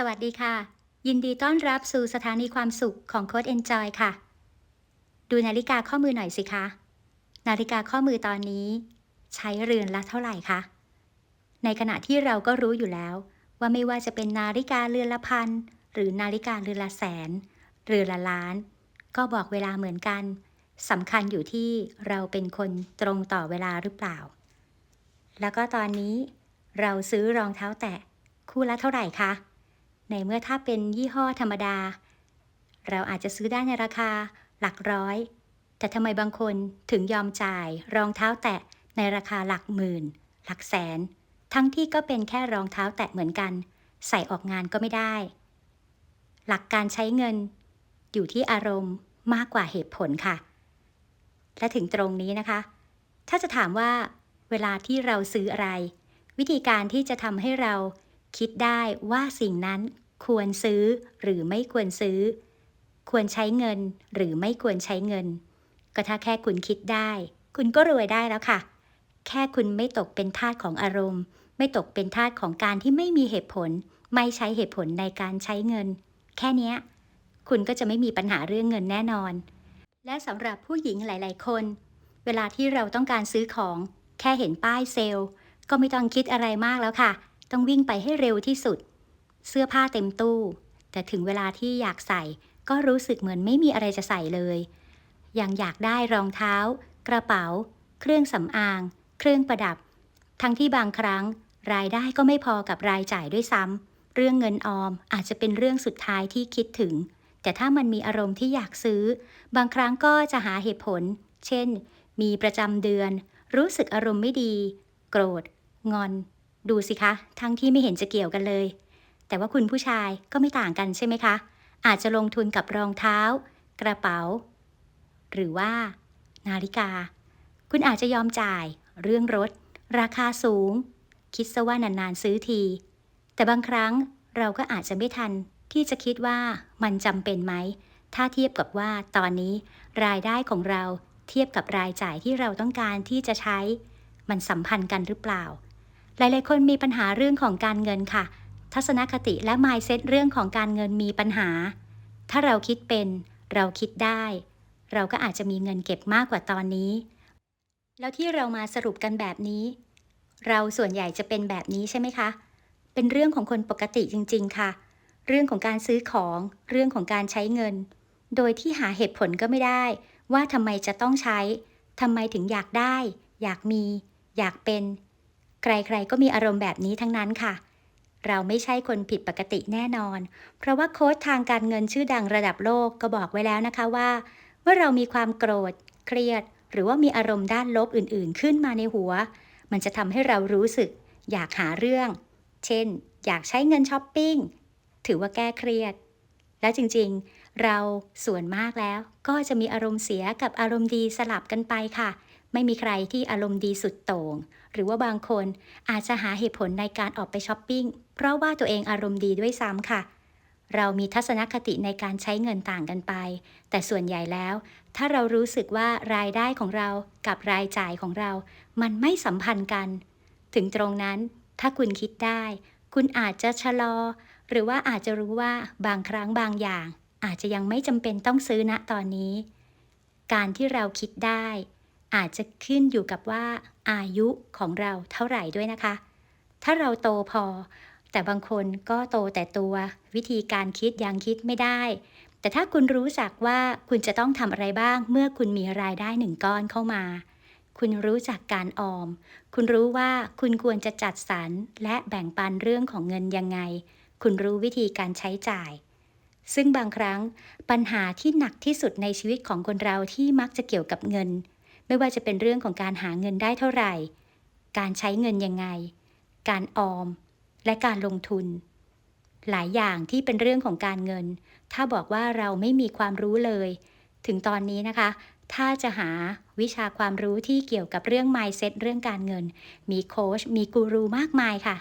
สวัสดีค่ะ ยินดีต้อนรับสู่สถานีความสุขของโค้ด Enjoy ค่ะ ดูนาฬิกาข้อมือหน่อยสิคะ นาฬิกาข้อมือตอนนี้ ใช้เรือนละเท่าไหร่คะ ในขณะที่เราก็รู้อยู่แล้ว ว่าไม่ว่าจะเป็นนาฬิกาเรือนละพันหรือนาฬิกาเรือนละแสน เรือนละล้าน ก็บอกเวลาเหมือนกันสำคัญอยู่ที่เราเป็นคนตรงต่อเวลาหรือเปล่า แล้วก็ตอนนี้ เราซื้อรองเท้าแตะคู่ละเท่าไหร่คะ ในเมื่อถ้าเป็นยี่ห้อธรรมดา เราอาจจะซื้อได้ในราคาหลักร้อย แต่ทำไมบางคนถึงยอมจ่ายรองเท้าแตะในราคาหลักหมื่น หลักแสน ทั้งที่ก็เป็นแค่รองเท้าแตะเหมือนกัน ใส่ออกงานก็ไม่ได้ หลักการใช้เงิน อยู่ที่อารมณ์มากกว่าเหตุผลค่ะ และถึงตรงนี้นะคะ ถ้าจะถามว่าเวลาที่เราซื้ออะไร วิธีการที่จะทำให้เราคิดได้ว่าสิ่งนั้น ควรซื้อหรือไม่ควรซื้อ ควรใช้เงินหรือไม่ควรใช้เงิน ก็ถ้าแค่คุณคิดได้ คุณก็รวยได้แล้วค่ะ แค่คุณไม่ตกเป็นทาสของอารมณ์ ไม่ตกเป็นทาสของการที่ไม่มีเหตุผล ไม่ใช้เหตุผลในการใช้เงิน แค่นี้คุณก็จะไม่มีปัญหาเรื่องเงินแน่นอน และสำหรับผู้หญิงหลาย ๆ คน เวลาที่เราต้องการซื้อของ แค่เห็นป้ายเซลล์ ก็ไม่ต้องคิดอะไรมากแล้วค่ะ ต้องวิ่งไปให้เร็วที่สุด เสื้อผ้าเต็มตู้ แต่ถึงเวลาที่อยากใส่ ก็รู้สึกเหมือนไม่มีอะไรจะใส่เลยยังอยากได้รองเท้า กระเป๋า เครื่องสำอาง เครื่องประดับ ทั้งที่บางครั้ง รายได้ก็ไม่พอกับรายจ่ายด้วยซ้ำเรื่องเงินออมอาจจะเป็นเรื่องสุดท้ายที่คิดถึง แต่ถ้ามันมีอารมณ์ที่อยากซื้อ บางครั้งก็จะหาเหตุผล เช่น มีประจำเดือน รู้สึกอารมณ์ไม่ดี โกรธ งอน ดูสิคะ ทั้งที่ไม่เห็นจะเกี่ยวกันเลย แต่ว่าคุณผู้ชายก็ไม่ต่างกันใช่ไหมคะ อาจจะลงทุนกับรองเท้า กระเป๋า หรือว่า นาฬิกา คุณอาจจะยอมจ่ายเรื่องรถ ราคาสูง คิดซะว่านานๆซื้อที แต่บางครั้งเราก็อาจจะไม่ทันที่จะคิดว่ามันจำเป็นไหม ถ้าเทียบกับว่าตอนนี้ รายได้ของเราเทียบกับรายจ่ายที่เราต้องการที่จะใช้ มันสัมพันธ์กันหรือเปล่า หลายๆ คนมีปัญหาเรื่องของการเงินค่ะ ทัศนคติและ mindset เรื่องของการเงินมีปัญหา ถ้าเราคิดเป็น เราคิดได้ เราก็อาจจะมีเงินเก็บมากกว่าตอนนี้ แล้วที่เรามาสรุปกันแบบนี้ เราส่วนใหญ่จะเป็นแบบนี้ใช่ไหมคะ เป็นเรื่องของคนปกติจริง ๆ ค่ะ เรื่องของการซื้อของ เรื่องของการใช้เงิน โดยที่หาเหตุผลก็ไม่ได้ ว่าทำไมจะต้องใช้ทำไมถึงอยากได้ อยากมี อยากเป็น ใครๆก็มีอารมณ์แบบนี้ทั้งนั้นค่ะ เราไม่ใช่คนผิดปกติแน่นอน เพราะว่าโค้ชทางการเงินชื่อดังระดับโลกก็บอกไว้แล้วนะคะว่า เมื่อเรามีความโกรธ เครียด หรือว่ามีอารมณ์ด้านลบอื่น ๆ ขึ้นมาในหัว มันจะทำให้เรารู้สึก อยากหาเรื่อง เช่น อยากใช้เงินช้อปปิ้ง ถือว่าแก้เครียด และจริง ๆ เราส่วนมากแล้ว ก็จะมีอารมณ์เสียกับอารมณ์ดีสลับกันไปค่ะ ไม่มีใครที่อารมณ์ดีสุดโต่ง หรือว่าบางคนอาจจะหาเหตุผลในการออกไปช้อปปิ้ง เพราะว่าตัวเองอารมณ์ดีด้วยซ้ำค่ะ เรามีทัศนคติในการใช้เงินต่างกันไป แต่ส่วนใหญ่แล้ว ถ้าเรารู้สึกว่ารายได้ของเรากับรายจ่ายของเรา มันไม่สัมพันธ์กัน ถึงตรงนั้นถ้าคุณคิดได้ คุณอาจจะชะลอ หรือว่าอาจจะรู้ว่าบางครั้งบางอย่าง อาจจะยังไม่จำเป็นต้องซื้อณตอนนี้ การที่เราคิดได้ อาจจะขึ้นอยู่กับว่าอายุของเราเท่าไหร่ด้วยนะคะ ถ้าเราโตพอ แต่บางคนก็โตแต่ตัววิธีการคิดยังคิดไม่ได้ แต่ถ้าคุณรู้จักว่าคุณจะต้องทำอะไรบ้าง เมื่อคุณมีรายได้หนึ่งก้อนเข้ามา คุณรู้จักการออม คุณรู้ว่าคุณควรจะจัดสรรและแบ่งปันเรื่องของเงินยังไง คุณรู้วิธีการใช้จ่ายซึ่งบางครั้งปัญหาที่หนักที่สุดในชีวิตของคนเราที่มักจะเกี่ยวกับเงิน ไม่ว่าจะเป็นเรื่องของการหาเงินได้เท่าไหร่ การใช้เงินยังไง การออม และการลงทุน หลายอย่างที่เป็นเรื่องของการเงิน ถ้าบอกว่าเราไม่มีความรู้เลย ถึงตอนนี้นะคะ ถ้าจะหาวิชาความรู้ที่เกี่ยวกับเรื่อง mindset เรื่องการเงิน มีโค้ช มีกูรูมากมายค่ะ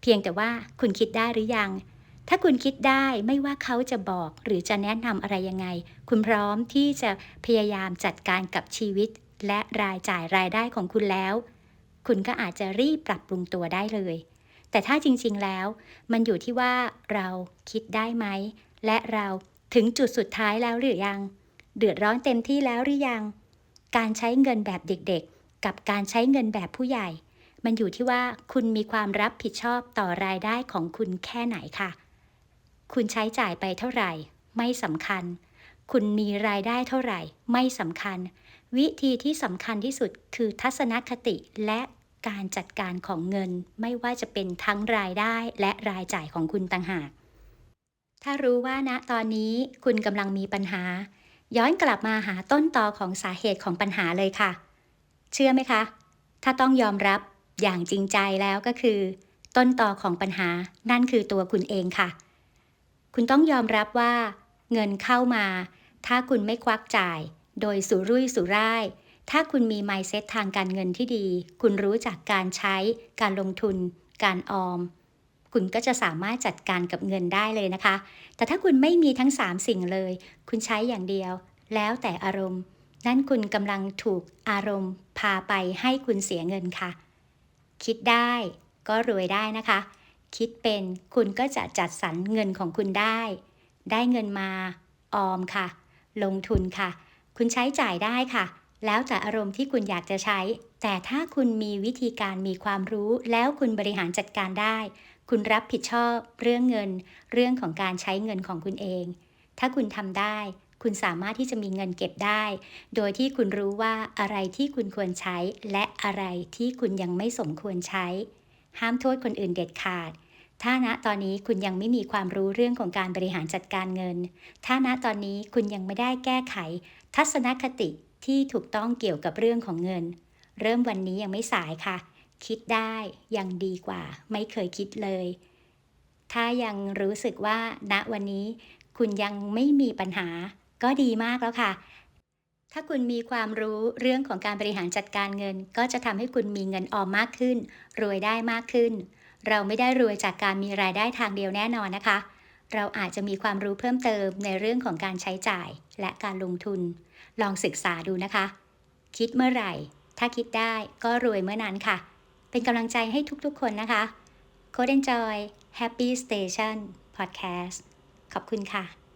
เพียงแต่ว่าคุณคิดได้หรือยังถ้าคุณคิดได้ไม่ว่าเขาจะบอกหรือจะแนะนำอะไรยังไง คุณพร้อมที่จะพยายามจัดการกับชีวิต และรายจ่ายรายได้ของคุณแล้ว คุณก็อาจจะรีบปรับปรุงตัวได้เลย แต่ถ้าจริงๆแล้ว มันอยู่ที่ว่าเราคิดได้ไหม และเราถึงจุดสุดท้ายแล้วหรือยัง เดือดร้อนเต็มที่แล้วหรือยัง การใช้เงินแบบเด็กๆ กับการใช้เงินแบบผู้ใหญ่ มันอยู่ที่ว่าคุณมีความรับผิดชอบต่อรายได้ของคุณแค่ไหนค่ะ คุณใช้จ่ายไปเท่าไหร่ ไม่สำคัญ คุณมีรายได้เท่าไหร่ ไม่สำคัญ วิธีที่สำคัญที่สุดคือทัศนคติและการจัดการของเงิน ไม่ว่าจะเป็นทั้งรายได้และรายจ่ายของคุณต่างหาก ถ้ารู้ว่าณตอนนี้คุณกำลังมีปัญหา ย้อนกลับมาหาต้นตอของสาเหตุของปัญหาเลยค่ะ เชื่อไหมคะ ถ้าต้องยอมรับอย่างจริงใจแล้วก็คือ ต้นตอของปัญหานั่นคือตัวคุณเองค่ะ คุณต้องยอมรับว่า เงินเข้ามา ถ้าคุณไม่ควักจ่าย โดยสุรุ่ยสุร่าย ถ้าคุณมี mindset ทางการเงินที่ดี คุณรู้จักการใช้ การลงทุน การออม คุณก็จะสามารถจัดการกับเงินได้เลยนะคะ แต่ถ้าคุณไม่มีทั้ง 3 สิ่งเลย คุณใช้อย่างเดียว แล้วแต่อารมณ์ นั่นคุณกำลังถูกอารมณ์ พาไปให้คุณเสียเงินค่ะ คิดได้ก็รวยได้นะคะ คิดเป็นคุณก็จะจัดสรรเงินของคุณได้ ได้เงินมา ออมค่ะ ลงทุนค่ะ คุณใช้จ่ายได้ค่ะ แล้วแต่อารมณ์ที่คุณอยากจะใช้ แต่ถ้าคุณมีวิธีการมีความรู้ แล้วคุณบริหารจัดการได้ คุณรับผิดชอบเรื่องเงิน เรื่องของการใช้เงินของคุณเอง ถ้าคุณทำได้ คุณสามารถที่จะมีเงินเก็บได้ โดยที่คุณรู้ว่าอะไรที่คุณควรใช้ และอะไรที่คุณยังไม่สมควรใช้ ห้ามโทษคนอื่นเด็ดขาด ถ้าณตอนนี้คุณยังไม่มีความรู้เรื่องของการบริหารจัดการเงิน ถ้าณตอนนี้คุณยังไม่ได้แก้ไข ทัศนคติที่ถูกต้องเกี่ยวกับเรื่องของเงิน เริ่มวันนี้ยังไม่สายค่ะ คิดได้ยังดีกว่า ไม่เคยคิดเลย ถ้ายังรู้สึกว่า ณวันนี้ คุณยังไม่มีปัญหา ก็ดีมากแล้วค่ะ ถ้าคุณมีความรู้เรื่องของการบริหารจัดการเงิน ก็จะทำให้คุณมีเงินออมมากขึ้น รวยได้มากขึ้น เราไม่ได้รวยจากการมีรายได้ทางเดียวแน่นอนนะคะ เราอาจจะมีความรู้เพิ่มเติมในเรื่องของการใช้จ่ายและการลงทุน ลองศึกษาดูนะคะ คิดเมื่อไหร่ ถ้าคิดได้ก็รวยเมื่อนั้นค่ะ เป็นกำลังใจให้ทุกๆคนนะคะ Code Enjoy Happy Station Podcast ขอบคุณค่ะ